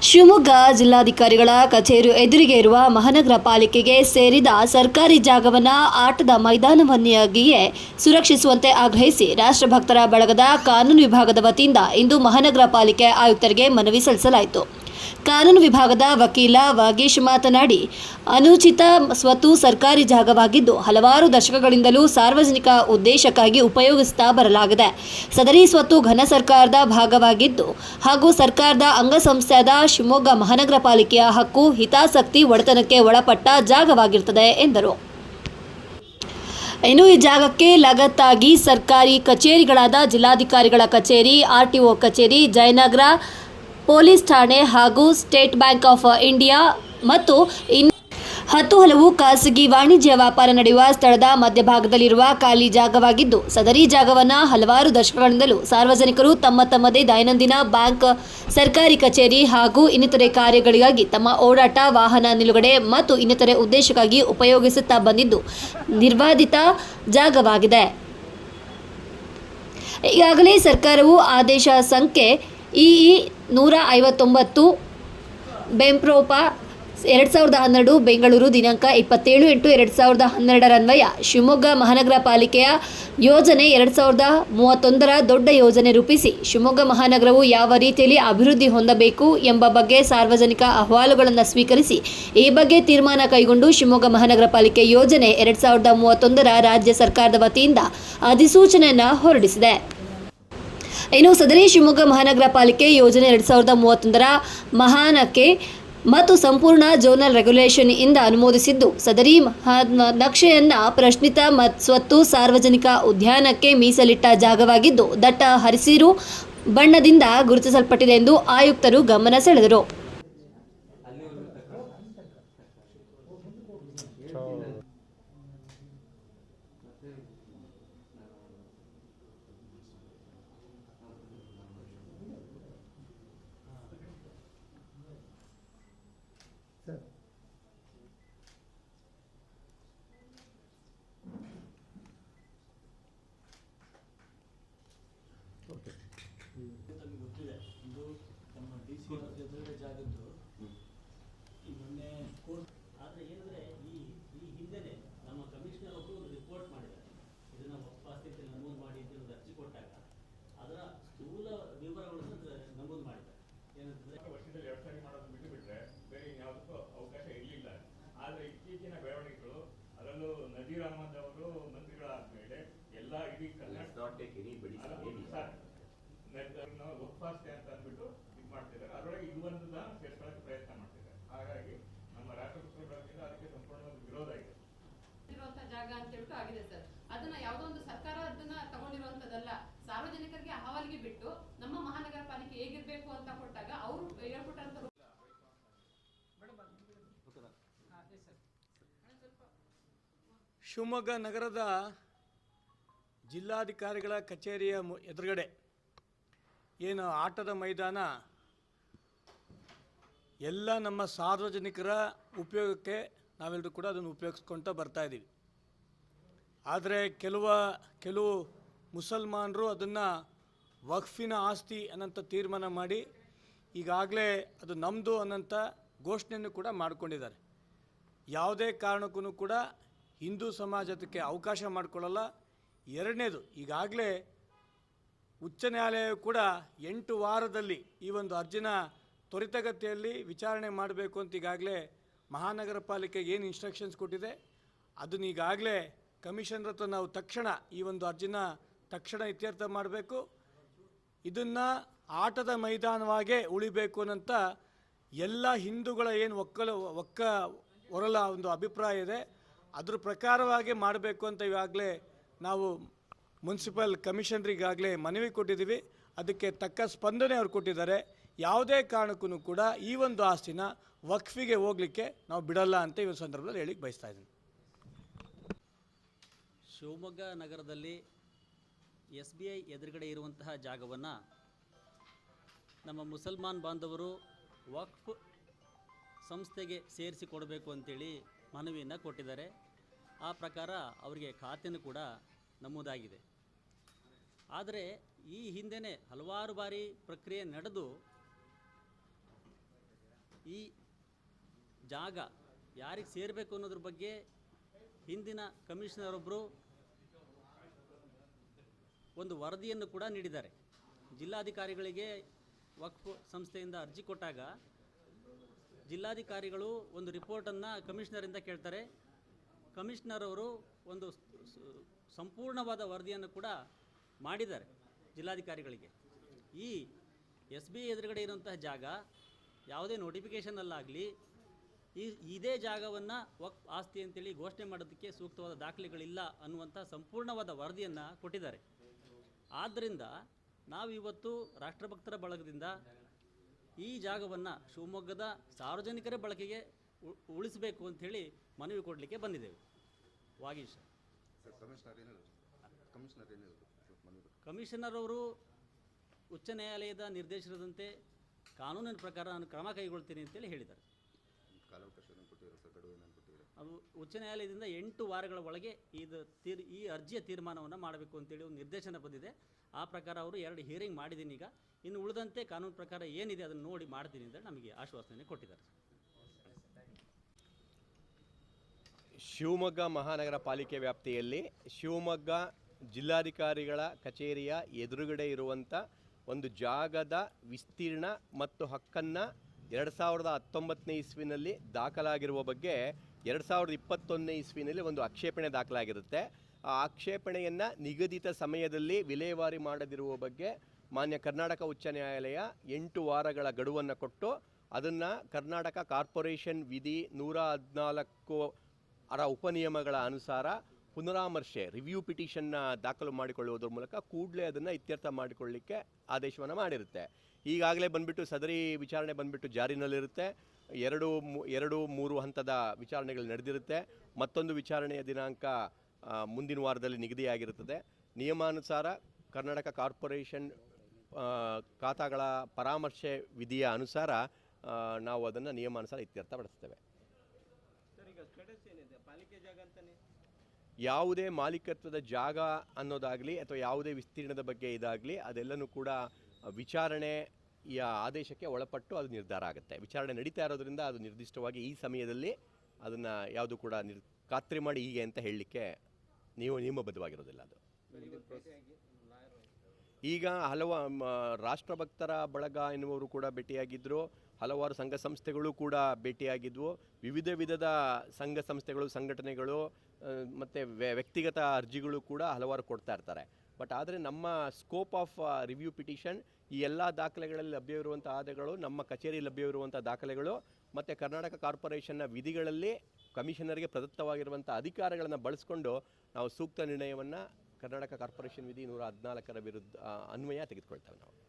ಶಿವಮೊಗ್ಗ ಜಿಲ್ಲಾಧಿಕಾರಿಗಳ ಕಚೇರಿ ಎದುರಿಗೆ ಇರುವ ಮಹಾನಗರ ಪಾಲಿಕೆಗೆ ಸೇರಿದ ಸರ್ಕಾರಿ ಜಾಗವನ್ನು ಆಟದ ಮೈದಾನವನ್ನಾಗಿಯೇ ಸುರಕ್ಷಿಸುವಂತೆ ಆಗ್ರಹಿಸಿ ರಾಷ್ಟ್ರಭಕ್ತರ ಬಳಗದ ಕಾನೂನು ವಿಭಾಗದ ವತಿಯಿಂದ ಇಂದು ಮಹಾನಗರ ಪಾಲಿಕೆ ಆಯುಕ್ತರಿಗೆ ಮನವಿ ಸಲ್ಲಿಸಲಾಯಿತು. ಕಾನೂನು ವಿಭಾಗದ ವಕೀಲ ವಾಗೀಶ್ ಮಾತನಾಡಿ, ಅನುಚಿತ ಸ್ವತ್ತು ಸರ್ಕಾರಿ ಜಾಗವಾಗಿದ್ದು ಹಲವಾರು ದಶಕಗಳಿಂದಲೂ ಸಾರ್ವಜನಿಕ ಉದ್ದೇಶಕ್ಕಾಗಿ ಉಪಯೋಗಿಸುತ್ತಾ ಬರಲಾಗಿದೆ. ಸದರಿ ಸ್ವತ್ತು ಘನ ಸರ್ಕಾರದ ಭಾಗವಾಗಿದ್ದು ಹಾಗೂ ಸರ್ಕಾರದ ಅಂಗಸಂಸ್ಥೆಯಾದ ಶಿವಮೊಗ್ಗ ಮಹಾನಗರ ಪಾಲಿಕೆಯ ಹಕ್ಕು, ಹಿತಾಸಕ್ತಿ ಒಡೆತನಕ್ಕೆ ಒಳಪಟ್ಟ ಜಾಗವಾಗಿರುತ್ತದೆ ಎಂದರು. ಇನ್ನು ಈ ಜಾಗಕ್ಕೆ ಲಗತ್ತಾಗಿ ಸರ್ಕಾರಿ ಕಚೇರಿಗಳಾದ ಜಿಲ್ಲಾಧಿಕಾರಿಗಳ ಕಚೇರಿ ಆರ್ಟಿಒ ಕಚೇರಿ, ಜಯನಗರ ಪೊಲೀಸ್ ಠಾಣೆ ಹಾಗೂ ಸ್ಟೇಟ್ ಬ್ಯಾಂಕ್ ಆಫ್ ಇಂಡಿಯಾ ಮತ್ತು ಇನ್ ಹತ್ತು ಹಲವು ಖಾಸಗಿ ವಾಣಿಜ್ಯ ವ್ಯಾಪಾರ ನಡೆಯುವ ಸ್ಥಳದ ಮಧ್ಯಭಾಗದಲ್ಲಿರುವ ಖಾಲಿ ಜಾಗವಾಗಿದ್ದು, ಸದರಿ ಜಾಗವನ್ನು ಹಲವಾರು ದಶಕಗಳಿಂದಲೂ ಸಾರ್ವಜನಿಕರು ತಮ್ಮ ತಮ್ಮದೇ ದೈನಂದಿನ ಬ್ಯಾಂಕ್, ಸರ್ಕಾರಿ ಕಚೇರಿ ಹಾಗೂ ಇನ್ನಿತರೆ ಕಾರ್ಯಗಳಿಗಾಗಿ ತಮ್ಮ ಓಡಾಟ, ವಾಹನ ನಿಲುಗಡೆ ಮತ್ತು ಇನ್ನಿತರೆ ಉದ್ದೇಶಕ್ಕಾಗಿ ಉಪಯೋಗಿಸುತ್ತಾ ಬಂದಿದ್ದು ನಿರ್ವಾದಿತ ಜಾಗವಾಗಿದೆ. ಈಗಾಗಲೇ ಸರ್ಕಾರವು ಆದೇಶ ಸಂಖ್ಯೆ ಇಇ ನೂರ ಐವತ್ತೊಂಬತ್ತು ಬೆಂಪ್ರೋಪ, ಎರಡು ಸಾವಿರದ ಹನ್ನೆರಡು, ಬೆಂಗಳೂರು ದಿನಾಂಕ ಇಪ್ಪತ್ತೇಳು ಎಂಟು ಎರಡು ಸಾವಿರದ ಹನ್ನೆರಡರನ್ವಯ ಶಿವಮೊಗ್ಗ ಮಹಾನಗರ ಪಾಲಿಕೆಯ ಯೋಜನೆ ಎರಡು ಸಾವಿರದ ಮೂವತ್ತೊಂದರ ದೊಡ್ಡ ಯೋಜನೆ ರೂಪಿಸಿ. ಶಿವಮೊಗ್ಗ ಮಹಾನಗರವು ಯಾವ ರೀತಿಯಲ್ಲಿ ಅಭಿವೃದ್ಧಿ ಹೊಂದಬೇಕು ಎಂಬ ಬಗ್ಗೆ ಸಾರ್ವಜನಿಕ ಅಹವಾಲುಗಳನ್ನು ಸ್ವೀಕರಿಸಿ, ಈ ಬಗ್ಗೆ ತೀರ್ಮಾನ ಕೈಗೊಂಡು ಶಿವಮೊಗ್ಗ ಮಹಾನಗರ ಪಾಲಿಕೆ ಯೋಜನೆ ಎರಡು ಸಾವಿರದ ಮೂವತ್ತೊಂದರ ರಾಜ್ಯ ಸರ್ಕಾರದ ವತಿಯಿಂದ ಅಧಿಸೂಚನೆಯನ್ನು ಹೊರಡಿಸಿದೆ. ಇನ್ನು ಸದರಿ ಶಿವಮೊಗ್ಗ ಮಹಾನಗರ ಪಾಲಿಕೆ ಯೋಜನೆ ಎರಡು ಸಾವಿರದ ಮೂವತ್ತೊಂದರ ಮಹಾನಕ್ಕೆ ಮತ್ತು ಸಂಪೂರ್ಣ ಜೋನಲ್ ರೆಗ್ಯುಲೇಷನ್ ಇಂದ ಅನುಮೋದಿಸಿದ್ದು. ಸದರಿ ನಕ್ಷೆಯನ್ನು ಪ್ರಶ್ನಿತ ಮತ್ ಸ್ವತ್ತು ಸಾರ್ವಜನಿಕ ಉದ್ಯಾನಕ್ಕೆ ಮೀಸಲಿಟ್ಟ ಜಾಗವಾಗಿದ್ದು, ದಟ್ಟ ಹರಿಸಿರು ಬಣ್ಣದಿಂದ ಗುರುತಿಸಲ್ಪಟ್ಟಿದೆ ಎಂದು ಆಯುಕ್ತರು ಗಮನ ಸೆಳೆದರು ತಮಗೆ ಗೊತ್ತಿದೆ ಇದು ನಮ್ಮ ಡಿ ಸಿ ಅವ್ರ ಎದುರುಗಡೆ ಜಾಗದ್ದು. ಈ ಮೊನ್ನೆ ಕೋರ್ಟ್ ಆದರೆ ಏನಂದರೆ ಈ ಈ ಹಿಂದೆನೆ ನಮ್ಮ ಕಮಿಷನರ್ ಒಬ್ಬರು ಒಂದು ರಿಪೋರ್ಟ್ ಮಾಡಿದ್ದಾರೆ. ಇದನ್ನು ವಾಸ್ತವತೆಯಲ್ಲಿ ನಮೂದು ಮಾಡಿ ಅಂತ ಒಂದು ಅರ್ಜಿ ಕೊಟ್ಟಾಗ ಅದರ ಸ್ಥೂಲ ವಿವರಗಳನ್ನು ನಮೂದು ಮಾಡಿದ್ದಾರೆ. ಏನಂತಂದರೆ ವರ್ಷದಲ್ಲಿ ಎರಡು ಸಾರಿ ಮಾಡೋದು ಬಿಟ್ಟು ಬಿಟ್ಟರೆ ಬೇರೆ ಇನ್ಯಾವುದಕ್ಕೂ ಅವಕಾಶ ಇರಲಿಲ್ಲ. ಆದ್ರೆ ಇತ್ತೀಚಿನ ಬೆಳವಣಿಗೆಗಳು ಅದರಲ್ಲೂ ನಜೀರ್ ಅಹಮದ್ ಅವರು ಮಂತ್ರಿಗಳಾದ ಮೇಲೆ ಎಲ್ಲ ಇಡೀ ಕರ್ನಾಟಕ not take ಜಾಗ ಅಂತ ಹೇಳ್ಬಿಟ್ಟು ಆಗಿದೆ ಸರ್. ಅದನ್ನ ಯಾವುದೋ ಒಂದು ಸರ್ಕಾರ ಅದನ್ನ ತಗೊಂಡಿರುವಂತದಲ್ಲ ಸಾರ್ವಜನಿಕರಿಗೆ ಅಹವಾಲಿಗೆ ಬಿಟ್ಟು ನಮ್ಮ ಮಹಾನಗರ ಪಾಲಿಕೆ ಹೇಗಿರ್ಬೇಕು ಅಂತ ಕೊಟ್ಟಾಗ ಅವರು ಹೇಳ್ಕೊಟ್ಟಂತ ಶಿವಮೊಗ್ಗ ನಗರದ ಜಿಲ್ಲಾಧಿಕಾರಿಗಳ ಕಚೇರಿಯ ಮು- ಎದುರುಗಡೆ ಏನು ಆಟದ ಮೈದಾನ ಎಲ್ಲ ನಮ್ಮ ಸಾರ್ವಜನಿಕರ ಉಪಯೋಗಕ್ಕೆ ನಾವೆಲ್ಲರೂ ಕೂಡ ಅದನ್ನು ಉಪಯೋಗಿಸ್ಕೊಳ್ತಾ ಬರ್ತಾ ಇದ್ದೀವಿ. ಆದರೆ ಕೆಲವ, ಕೆಲವು ಮುಸಲ್ಮಾನರು ಅದನ್ನು ವಕ್ಫಿನ ಆಸ್ತಿ ಅನ್ನಂಥ ತೀರ್ಮಾನ ಮಾಡಿ ಈಗಾಗಲೇ ಅದು ನಮ್ಮದು ಅನ್ನಂಥ ಘೋಷಣೆಯನ್ನು ಕೂಡ ಮಾಡಿಕೊಂಡಿದ್ದಾರೆ. ಯಾವುದೇ ಕಾರಣಕ್ಕೂ ಕೂಡ ಹಿಂದೂ ಸಮಾಜ ಅದಕ್ಕೆ ಅವಕಾಶ ಮಾಡಿಕೊಳ್ಳಲ್ಲ. ಎರಡನೇದು, ಈಗಾಗಲೇ ಉಚ್ಚ ನ್ಯಾಯಾಲಯ ಕೂಡ ಎಂಟು ವಾರದಲ್ಲಿ ಈ ಒಂದು ಅರ್ಜಿನ ತ್ವರಿತಗತಿಯಲ್ಲಿ ವಿಚಾರಣೆ ಮಾಡಬೇಕು ಅಂತ ಈಗಾಗಲೇ ಮಹಾನಗರ ಪಾಲಿಕೆಗೆ ಏನು ಇನ್ಸ್ಟ್ರಕ್ಷನ್ಸ್ ಕೊಟ್ಟಿದೆ, ಅದನ್ನ ಈಗಾಗಲೇ ಕಮಿಷನರ್ ಹತ್ರ ನಾವು ತಕ್ಷಣ ಈ ಒಂದು ಅರ್ಜಿನ ತಕ್ಷಣ ಇತ್ಯರ್ಥ ಮಾಡಬೇಕು. ಇದನ್ನು ಆಟದ ಮೈದಾನವಾಗೇ ಉಳಿಬೇಕು ಅನ್ನಂತ ಎಲ್ಲ ಹಿಂದೂಗಳ ಏನು ಒಕ್ಕಲ, ಒಕ್ಕ ಹೊರಲ ಒಂದು ಅಭಿಪ್ರಾಯ ಇದೆ. ಅದ್ರ ಪ್ರಕಾರವಾಗಿ ಮಾಡಬೇಕು ಅಂತ ಈಗಾಗಲೇ ನಾವು ಮುನ್ಸಿಪಲ್ ಕಮಿಷನರಿಗಾಗಲೇ ಮನವಿ ಕೊಟ್ಟಿದ್ದೀವಿ. ಅದಕ್ಕೆ ತಕ್ಕ ಸ್ಪಂದನೆ ಅವ್ರು ಕೊಟ್ಟಿದ್ದಾರೆ. ಯಾವುದೇ ಕಾರಣಕ್ಕೂ ಕೂಡ ಈ ಒಂದು ಆಸ್ತಿನ ವಕ್ಫಿಗೆ ಹೋಗಲಿಕ್ಕೆ ನಾವು ಬಿಡಲ್ಲ ಅಂತ ಈ ಸಂದರ್ಭದಲ್ಲಿ ಹೇಳಿಕ್ಕೆ ಬಯಸ್ತಾ ಇದ್ದೀನಿ. ಶಿವಮೊಗ್ಗ ನಗರದಲ್ಲಿ ಎಸ್ ಬಿ ಐ ಎದುರುಗಡೆ ಇರುವಂತಹ ಜಾಗವನ್ನು ನಮ್ಮ ಮುಸಲ್ಮಾನ್ ಬಾಂಧವರು ವಕ್ಫ್ ಸಂಸ್ಥೆಗೆ ಸೇರಿಸಿ ಕೊಡಬೇಕು ಅಂತೇಳಿ ಮನವಿಯನ್ನು ಕೊಟ್ಟಿದ್ದಾರೆ. ಆ ಪ್ರಕಾರ ಅವರಿಗೆ ಖಾತೆನೂ ಕೂಡ ನಮೂದಾಗಿದೆ. ಆದರೆ ಈ ಹಿಂದೆನೆ ಹಲವಾರು ಬಾರಿ ಪ್ರಕ್ರಿಯೆ ನಡೆದು ಈ ಜಾಗ ಯಾರಿಗೆ ಸೇರಬೇಕು ಅನ್ನೋದ್ರ ಬಗ್ಗೆ ಹಿಂದಿನ ಕಮಿಷನರ್ ಒಬ್ಬರು ಒಂದು ವರದಿಯನ್ನು ಕೂಡ ನೀಡಿದ್ದಾರೆ. ಜಿಲ್ಲಾಧಿಕಾರಿಗಳಿಗೆ ವಕ್ಫ್ ಸಂಸ್ಥೆಯಿಂದ ಅರ್ಜಿ ಕೊಟ್ಟಾಗ ಜಿಲ್ಲಾಧಿಕಾರಿಗಳು ಒಂದು ರಿಪೋರ್ಟನ್ನು ಕಮಿಷನರಿಂದ ಕೇಳ್ತಾರೆ. ಕಮಿಷನರ್ ಅವರು ಒಂದು ಸಂಪೂರ್ಣವಾದ ವರದಿಯನ್ನು ಕೂಡ ಮಾಡಿದ್ದಾರೆ ಜಿಲ್ಲಾಧಿಕಾರಿಗಳಿಗೆ. ಈ ಎಸ್ ಬಿ ಎದುರುಗಡೆ ಇರುವಂತಹ ಜಾಗ ಯಾವುದೇ ನೋಟಿಫಿಕೇಷನಲ್ಲಾಗಲಿ ಈ, ಇದೇ ಜಾಗವನ್ನು ವಕ್ ಆಸ್ತಿ ಅಂತೇಳಿ ಘೋಷಣೆ ಮಾಡೋದಕ್ಕೆ ಸೂಕ್ತವಾದ ದಾಖಲೆಗಳಿಲ್ಲ ಅನ್ನುವಂಥ ಸಂಪೂರ್ಣವಾದ ವರದಿಯನ್ನು ಕೊಟ್ಟಿದ್ದಾರೆ. ಆದ್ದರಿಂದ ನಾವು ಇವತ್ತು ರಾಷ್ಟ್ರಭಕ್ತರ ಬಳಗದಿಂದ ಈ ಜಾಗವನ್ನು ಶಿವಮೊಗ್ಗದ ಸಾರ್ವಜನಿಕರ ಬಳಕೆಗೆ ಉಳಿಸಬೇಕು ಉಳಿಸಬೇಕು ಅಂಥೇಳಿ ಮನವಿ ಕೊಡಲಿಕ್ಕೆ ಬಂದಿದ್ದೇವೆ. ವಾಗೀಶ್? ಕಮಿಷನರ್ ಅವರು ಉಚ್ಚ ನ್ಯಾಯಾಲಯದ ನಿರ್ದೇಶನದಂತೆ ಕಾನೂನಿನ ಪ್ರಕಾರ ನಾನು ಕ್ರಮ ಕೈಗೊಳ್ತೀನಿ ಅಂತೇಳಿ ಹೇಳಿದ್ದಾರೆ ಕಾಲಾವಕಾಶ ಏನೇನು ಕೊಟ್ಟಿದ್ದಾರೆ ಸರ್ ಗಡುವು ಏನೇನು ಕೊಟ್ಟಿದ್ದಾರೆ ಅದು ಉಚ್ಚ ನ್ಯಾಯಾಲಯದಿಂದ ಎಂಟು ವಾರಗಳ ಒಳಗೆ ಇದು ತೀರ್, ಈ ಅರ್ಜಿಯ ತೀರ್ಮಾನವನ್ನು ಮಾಡಬೇಕು ಅಂತೇಳಿ ಒಂದು ನಿರ್ದೇಶನ ಬಂದಿದೆ. ಆ ಪ್ರಕಾರ ಅವರು ಎರಡು ಹಿಯರಿಂಗ್ ಮಾಡಿದ್ದೀನಿ ಈಗ. ಇನ್ನು ಉಳಿದಂತೆ ಕಾನೂನು ಪ್ರಕಾರ ಏನಿದೆ ಅದನ್ನು ನೋಡಿ ಮಾಡ್ತೀನಿ ಅಂತ ನಮಗೆ ಆಶ್ವಾಸನೆ ಕೊಟ್ಟಿದ್ದಾರೆ. ಶಿವಮೊಗ್ಗ ಮಹಾನಗರ ಪಾಲಿಕೆ ವ್ಯಾಪ್ತಿಯಲ್ಲಿ ಶಿವಮೊಗ್ಗ ಜಿಲ್ಲಾಧಿಕಾರಿಗಳ ಕಚೇರಿಯ ಎದುರುಗಡೆ ಇರುವಂಥ ಒಂದು ಜಾಗದ ವಿಸ್ತೀರ್ಣ ಮತ್ತು ಹಕ್ಕನ್ನು ಎರಡು ಸಾವಿರದ ಹತ್ತೊಂಬತ್ತನೇ ಇಸ್ವಿನಲ್ಲಿ ದಾಖಲಾಗಿರುವ ಬಗ್ಗೆ ಎರಡು ಸಾವಿರದ ಇಪ್ಪತ್ತೊಂದನೇ ಇಸ್ವಿನಲ್ಲಿ ಒಂದು ಆಕ್ಷೇಪಣೆ ದಾಖಲಾಗಿರುತ್ತೆ. ಆ ಆಕ್ಷೇಪಣೆಯನ್ನು ನಿಗದಿತ ಸಮಯದಲ್ಲಿ ವಿಲೇವಾರಿ ಮಾಡದಿರುವ ಬಗ್ಗೆ ಮಾನ್ಯ ಕರ್ನಾಟಕ ಉಚ್ಚ ನ್ಯಾಯಾಲಯ ಎಂಟು ವಾರಗಳ ಗಡುವನ್ನು ಕೊಟ್ಟು ಅದನ್ನು ಕರ್ನಾಟಕ ಕಾರ್ಪೊರೇಷನ್ ವಿಧಿ ನೂರ ಹದಿನಾಲ್ಕು ಅರ ಉಪನಿಯಮಗಳ ಅನುಸಾರ ಪುನರಾಮರ್ಶೆ, ರಿವ್ಯೂ ಪಿಟಿಷನ್ನ ದಾಖಲು ಮಾಡಿಕೊಳ್ಳುವುದರ ಮೂಲಕ ಕೂಡಲೇ ಅದನ್ನು ಇತ್ಯರ್ಥ ಮಾಡಿಕೊಳ್ಳಲಿಕ್ಕೆ ಆದೇಶವನ್ನು ಮಾಡಿರುತ್ತೆ. ಈಗಾಗಲೇ ಬಂದ್ಬಿಟ್ಟು ಸದರಿ ವಿಚಾರಣೆ ಬಂದ್ಬಿಟ್ಟು ಜಾರಿನಲ್ಲಿರುತ್ತೆ. ಎರಡು ಎರಡು ಮೂರು ಹಂತದ ವಿಚಾರಣೆಗಳು ನಡೆದಿರುತ್ತೆ. ಮತ್ತೊಂದು ವಿಚಾರಣೆಯ ದಿನಾಂಕ ಮುಂದಿನ ವಾರದಲ್ಲಿ ನಿಗದಿಯಾಗಿರುತ್ತದೆ. ನಿಯಮಾನುಸಾರ ಕರ್ನಾಟಕ ಕಾರ್ಪೊರೇಷನ್ ಖಾತಾಗಳ ಪರಾಮರ್ಶೆ ವಿಧಿಯ ಅನುಸಾರ ನಾವು ಅದನ್ನು ನಿಯಮಾನುಸಾರ ಇತ್ಯರ್ಥಪಡಿಸ್ತೇವೆ ಯಾವುದೇ ಮಾಲೀಕತ್ವದ ಜಾಗ ಅನ್ನೋದಾಗಲಿ ಅಥವಾ ಯಾವುದೇ ವಿಸ್ತೀರ್ಣದ ಬಗ್ಗೆ ಇದಾಗಲಿ ಅದೆಲ್ಲನೂ ಕೂಡ ವಿಚಾರಣೆಯ ಆದೇಶಕ್ಕೆ ಒಳಪಟ್ಟು ಅದು ನಿರ್ಧಾರ ಆಗುತ್ತೆ. ವಿಚಾರಣೆ ನಡೀತಾ ಇರೋದ್ರಿಂದ ಅದು ನಿರ್ದಿಷ್ಟವಾಗಿ ಈ ಸಮಯದಲ್ಲಿ ಅದನ್ನು ಯಾವುದು ಕೂಡ ನಿರ್, ಖಾತ್ರಿ ಮಾಡಿ ಹೀಗೆ ಅಂತ ಹೇಳಲಿಕ್ಕೆ ನೀವು ನಿಯಮಬದ್ಧವಾಗಿರೋದಿಲ್ಲ ಅದು. ಈಗ ಹಲವು ರಾಷ್ಟ್ರಭಕ್ತರ ಬಳಗ ಎನ್ನುವರು ಕೂಡ ಭೇಟಿಯಾಗಿದ್ದರು ಹಲವಾರು ಸಂಘ ಸಂಸ್ಥೆಗಳು ಕೂಡ ಭೇಟಿಯಾಗಿದ್ವು. ವಿವಿಧ ವಿಧದ ಸಂಘ ಸಂಸ್ಥೆಗಳು, ಸಂಘಟನೆಗಳು ಮತ್ತು ವ್ಯಕ್ತಿಗತ ಅರ್ಜಿಗಳು ಕೂಡ ಹಲವಾರು ಕೊಡ್ತಾ ಇರ್ತಾರೆ. ಬಟ್ ಆದರೆ ನಮ್ಮ ಸ್ಕೋಪ್ ಆಫ್ ರಿವ್ಯೂ ಪಿಟಿಷನ್ ಈ ಎಲ್ಲ ದಾಖಲೆಗಳಲ್ಲಿ ಲಭ್ಯವಿರುವಂಥ ಆದಾಯಗಳು ನಮ್ಮ ಕಚೇರಿ ಲಭ್ಯವಿರುವಂಥ ದಾಖಲೆಗಳು ಮತ್ತು ಕರ್ನಾಟಕ ಕಾರ್ಪೊರೇಷನ್ನ ವಿಧಿಗಳಲ್ಲಿ ಕಮಿಷನರ್ಗೆ ಪ್ರದತ್ತವಾಗಿರುವಂಥ ಅಧಿಕಾರಗಳನ್ನು ಬಳಸಿಕೊಂಡು ನಾವು ಸೂಕ್ತ ನಿರ್ಣಯವನ್ನು ಕರ್ನಾಟಕ ಕಾರ್ಪೊರೇಷನ್ ವಿಧಿ ನೂರ ಹದಿನಾಲ್ಕರ ವಿರುದ್ಧ ಅನ್ವಯ ತೆಗೆದುಕೊಳ್ತೇವೆ ನಾವು.